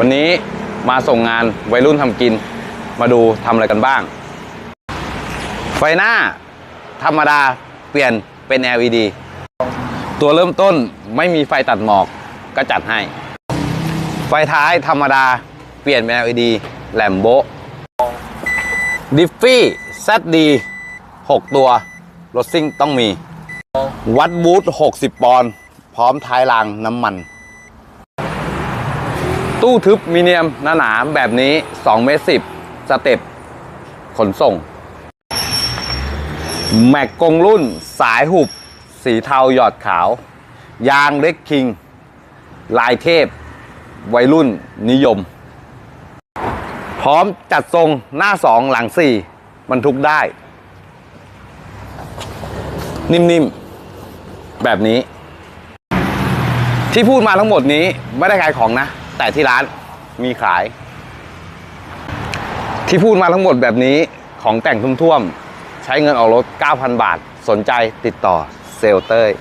วันนี้มาส่งงานวัยรุ่นทำกิน มาดูทำอะไรกันบ้าง ไฟหน้า ธรรมดาเปลี่ยนเป็น LED ตัวเริ่มต้นไม่มีไฟตัดหมอกก็จัดให้ ไฟท้ายธรรมดาเปลี่ยนเป็น LED แลมโบดิฟฟี่ ZD 6 ตัวรถซิ่งต้องมี วัดบูท60 ปอนด์พร้อมท้ายรางน้ำมัน ตู้ทึบมีเนียมหนาๆแบบนี้2เมตร10สเต็ปขนส่ง แม็กกงรุ่นสายหุบ สีเทาหยอดขาว ยางเล็กคิง ลายเทพ วัยรุ่นนิยม พร้อมจัดทรงหน้าสองหลังสี่บรรทุกได้ นิ่มๆ แบบนี้ ที่พูดมาทั้งหมดนี้ไม่ได้ขายของนะ แต่ที่ร้านมีขาย ที่พูดมาทั้งหมดแบบนี้ของแต่งทุ่มๆ ใช้เงินออกรถ 9,000 บาท สนใจติดต่อเซลเตอร์